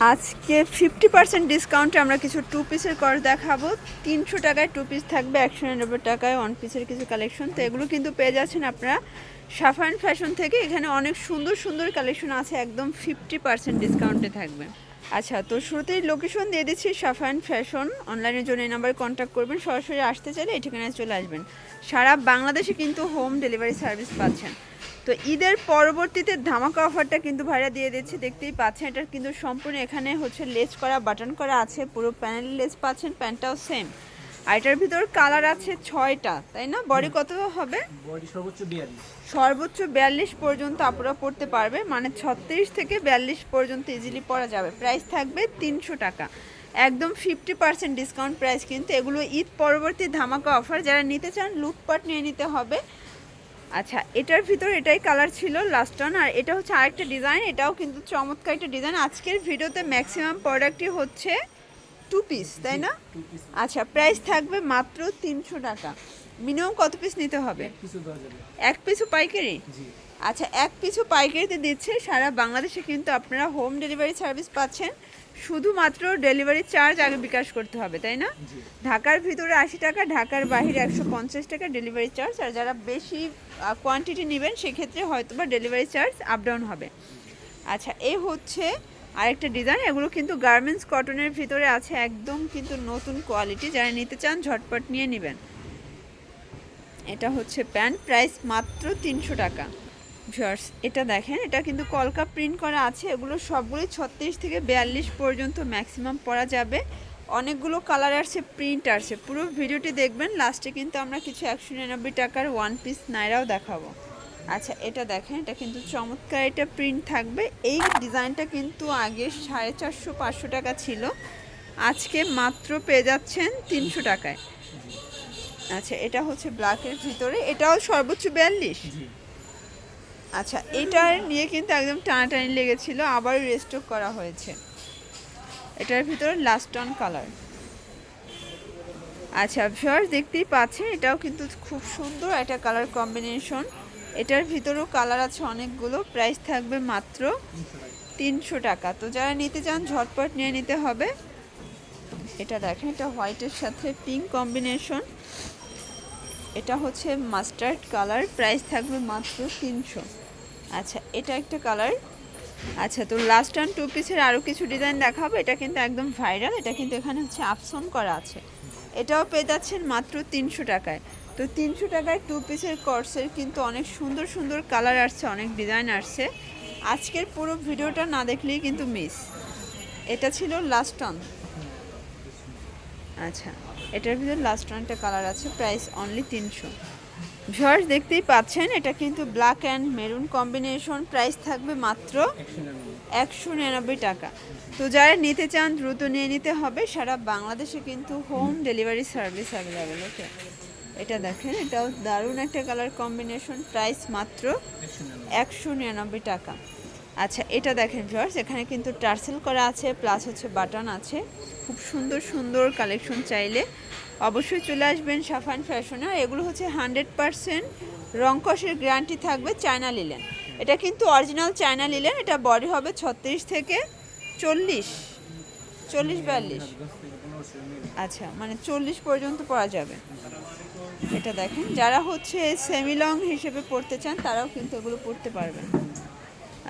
আজকে fifty percent ডিসকাউন্টে আমরা কিছু টু পিসের কর দেখাবো। তিনশো টাকায় টু পিস থাকবে, একশো নিরানব্বই টাকায় ওয়ান পিসের কিছু কালেকশন তো এগুলো কিন্তু পেয়ে যাচ্ছেন আপনারা সাফান ফ্যাশন থেকে। এখানে অনেক সুন্দর সুন্দর কালেকশন আছে, একদম ফিফটি পার্সেন্ট ডিসকাউন্টে থাকবে। আচ্ছা তো শুরুতেই লোকেশন দিয়ে দিচ্ছি, সাফান ফ্যাশন অনলাইনের জন্য এই নাম্বারে কন্ট্যাক্ট করবেন। সরাসরি আসতে চাইলে এই ঠিকানায় চলে আসবেন। সারা বাংলাদেশে কিন্তু হোম ডেলিভারি সার্ভিস পাচ্ছেন। তো ঈদের পরবর্তীতে ধামাকা অফারটা কিন্তু ভাইরা দিয়ে দিচ্ছে দেখতেই পাচ্ছেন। এটার কিন্তু সম্পূর্ণ এখানে হচ্ছে লেস করা বাটন করা আছে পুরো প্যানেল লেস পাচ্ছেন প্যান্টটাও সেম আর এটার ভিতর কালার আছে ছয়টা তাই না? বডি কত হবে? সর্বোচ্চ বিয়াল্লিশ। পর্যন্ত আপনারা পড়তে পারবে মানে ছত্রিশ থেকে বিয়াল্লিশ পর্যন্ত ইজিলি পরা যাবে। প্রাইস থাকবে তিনশো টাকা। একদম ফিফটি পার্সেন্ট ডিসকাউন্ট প্রাইস কিন্তু। এগুলো ঈদ পরবর্তী ধামাকা অফার যারা নিতে চান লুটপাট নিয়ে নিতে হবে। আচ্ছা এটার ভিতর এটাই কালার ছিল লাস্ট অন আর এটা হচ্ছে আরেকটা ডিজাইন এটাও কিন্তু চমৎকার একটা ডিজাইন আজকের ভিডিওতে ম্যাক্সিমাম প্রোডাক্টই হচ্ছে টু পিস তাই না? আচ্ছা প্রাইস থাকবে মাত্র তিনশো টাকা। মিনিমাম কত পিস নিতে হবে? এক পিসও পাইকারি? জি। আচ্ছা এক পিছু পাইকারিতে দিচ্ছে সারা বাংলাদেশে কিন্তু আপনারা হোম ডেলিভারি সার্ভিস পাচ্ছেন। শুধুমাত্র ডেলিভারি চার্জ আগে বিকাশ করতে হবে তাই না? ঢাকার ভিতরে আশি টাকা ঢাকার বাহিরে একশো পঞ্চাশ টাকা ডেলিভারি চার্জ আর যারা বেশি কোয়ান্টিটি নেবেন সেক্ষেত্রে হয়তো বা ডেলিভারি চার্জ আপ ডাউন হবে। আচ্ছা এ হচ্ছে আরেকটা ডিজাইন এগুলো কিন্তু গার্মেন্টস কটনের ভিতরে আছে একদম কিন্তু নতুন কোয়ালিটি যারা নিতে চান ঝটপট নিয়ে নেবেন। এটা হচ্ছে প্যান্ট প্রাইস মাত্র তিনশো টাকা। ভিউয়ার্স এটা দেখেন, এটা কিন্তু কলকা প্রিন্ট করা আছে, এগুলো সবগুলোই ছত্রিশ থেকে বিয়াল্লিশ পর্যন্ত ম্যাক্সিমাম পরা যাবে। অনেকগুলো কালার আসছে প্রিন্ট আসছে পুরো ভিডিওটি দেখবেন লাস্টে কিন্তু আমরা কিছু একশো নিরানব্বই টাকার ওয়ান পিস নাইরাও দেখাবো। আচ্ছা এটা দেখেন, এটা কিন্তু চমৎকার এটা প্রিন্ট থাকবে। এই ডিজাইনটা কিন্তু আগে সাড়ে চারশো, পাঁচশো টাকা ছিল। আজকে মাত্র পেয়ে যাচ্ছেন তিনশো টাকায়। আচ্ছা এটা হচ্ছে ব্ল্যাকের ভিতরে, এটাও সর্বোচ্চ বিয়াল্লিশ? আচ্ছা এটার নিয়ে কিন্তু একদম টানাটানি লেগেছিল আবার রেস্টক করা হয়েছে। এটার ভিতরে লাস্ট অন কালার আচ্ছা ভিউয়ার্স দেখতেই পাচ্ছেন, এটাও কিন্তু খুব সুন্দর একটা কালার কম্বিনেশন এটার ভিতরেও কালার আছে অনেকগুলো প্রাইস থাকবে মাত্র তিনশো টাকা। তো যারা নিতে চান, ঝটপট নিয়ে নিতে হবে। এটা দেখেন, এটা হোয়াইটের সাথে পিঙ্ক কম্বিনেশন এটা হচ্ছে মাস্টার্ড কালার, প্রাইস থাকবে মাত্র তিনশো। আচ্ছা এটা একটা কালার। আচ্ছা তো লাস্ট অ্যান্ড টু পিসের আরও কিছু ডিজাইন দেখাবো। এটা কিন্তু একদম ভাইরাল এটা কিন্তু এখানে হচ্ছে আপসন করা আছে। এটাও পেয়ে যাচ্ছেন মাত্র তিনশো টাকায়। তো তিনশো টাকায় টু পিসের কর্সের কিন্তু অনেক সুন্দর সুন্দর কালার আসছে, অনেক ডিজাইন আসছে। আজকের পুরো ভিডিওটা না দেখলেই কিন্তু মিস এটা ছিল লাস্ট অন আচ্ছা এটার ভিতরে লাস্ট ওয়ানটা কালার আছে প্রাইস অনলি তিনশো। ভিউয়ার্স দেখতেই পাচ্ছেন, এটা কিন্তু black and maroon combination price থাকবে মাত্র একশো নিরানব্বই টাকা। তো যারা নিতে চান, দ্রুত নিয়ে নিতে হবে, সারা বাংলাদেশে কিন্তু home delivery service available okay এটা দেখেন, এটাও দারুণ একটা কালার কম্বিনেশন প্রাইস মাত্র একশো নিরানব্বই টাকা। আচ্ছা এটা দেখেন ভিউয়ার্স এখানে কিন্তু টার্সেল করা আছে প্লাস হচ্ছে বাটন আছে। খুব সুন্দর সুন্দর কালেকশন চাইলে অবশ্যই চলে আসবেন সাফান ফ্যাশনে এগুলো হচ্ছে হান্ড্রেড পারসেন্ট রংকসের গ্যারান্টি থাকবে চায়না লিলেন এটা কিন্তু অরিজিনাল চায়না লিলেন এটা বডি হবে ছত্রিশ থেকে চল্লিশ চল্লিশ বিয়াল্লিশ। আচ্ছা মানে চল্লিশ পর্যন্ত পরা যাবে। এটা দেখেন, যারা হচ্ছে সেমি লং হিসেবে পড়তে চান, তারাও কিন্তু এগুলো পড়তে পারবেন।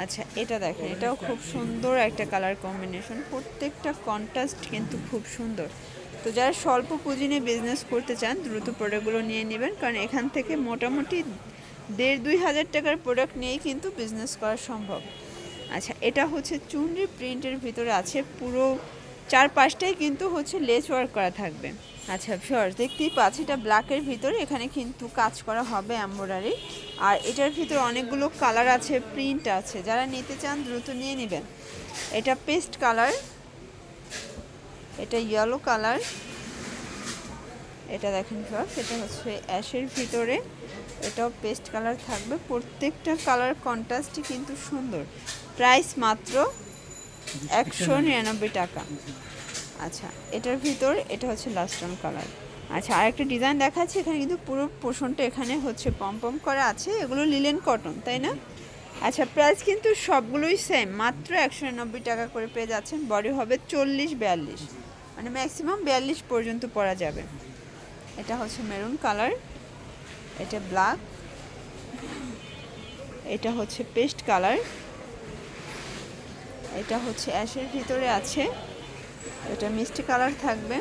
আচ্ছা এটা দেখেন, এটাও খুব সুন্দর একটা কালার কম্বিনেশন প্রত্যেকটা কন্ট্রাস্ট কিন্তু খুব সুন্দর। তো যারা স্বল্প পুঁজি নিয়ে বিজনেস করতে চান, দ্রুত প্রোডাক্টগুলো নিয়ে নেবেন, কারণ এখান থেকে মোটামুটি দেড় দুই হাজার টাকার প্রোডাক্ট নিয়েই কিন্তু বিজনেস করা সম্ভব। আচ্ছা এটা হচ্ছে চুনরি প্রিন্টের ভিতরে আছে, পুরো চার পাঁচটাই কিন্তু হচ্ছে লেস ওয়ার্ক করা থাকবে। আচ্ছা ফিওর দেখতেই পাচ্ছি এটা ব্ল্যাকের ভিতরে। এখানে কিন্তু কাজ করা হবে এম্ব্রয়ডারি আর এটার ভিতরে অনেকগুলো কালার আছে প্রিন্ট আছে। যারা নিতে চান দ্রুত নিয়ে নেবেন। এটা পেস্ট কালার এটা ইয়েলো কালার এটা দেখেন ফিওর এটা হচ্ছে অ্যাশের ভিতরে। এটাও পেস্ট কালার থাকবে। প্রত্যেকটা কালার কন্ট্রাস্টই কিন্তু সুন্দর। প্রাইস মাত্র একশো নিরানব্বই টাকা। আচ্ছা এটার ভিতর এটা হচ্ছে লাস্ট অন কালার আচ্ছা আরেকটা ডিজাইন দেখাচ্ছি, এখানে কিন্তু পুরো পোষণটা এখানে হচ্ছে পম পম করা আছে, এগুলো লিলেন কটন তাই না? আচ্ছা প্রাইস কিন্তু সবগুলোই সেম মাত্র একশো নিরানব্বই টাকা করে পেয়ে যাচ্ছেন বডি হবে চল্লিশ বিয়াল্লিশ। মানে ম্যাক্সিমাম বিয়াল্লিশ পর্যন্ত পরা যাবে। এটা হচ্ছে মেরুন কালার এটা ব্ল্যাক এটা হচ্ছে পেস্ট কালার এটা হচ্ছে অ্যাশের ভিতরে আছে। এটা মিষ্টি কালার থাকবে।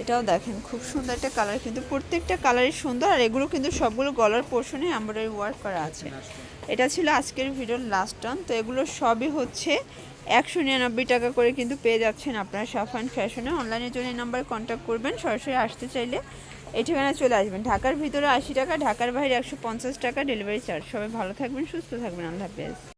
এটাও দেখেন, খুব সুন্দর একটা কালার। কিন্তু প্রত্যেকটা কালারই সুন্দর, আর এগুলো কিন্তু সবগুলো গলার পোর্শনে এমব্রয়ডারি ওয়ার্ক করা আছে। এটা ছিল আজকের ভিডিওর লাস্ট টান তো এগুলো সবই হচ্ছে একশো নিরানব্বই টাকা করে কিন্তু পেয়ে যাচ্ছেন আপনারা সাফান ফ্যাশনে অনলাইনের জন্য এই নাম্বার কন্ট্যাক্ট করবেন, সরাসরি আসতে চাইলে এই ঠিকানায় চলে আসবেন। ঢাকার ভিতরে আশি টাকা, ঢাকার বাইরে একশো পঞ্চাশ টাকা ডেলিভারি চার্জ সবাই ভালো থাকবেন, সুস্থ থাকবেন। আল্লাহ হাফেজ।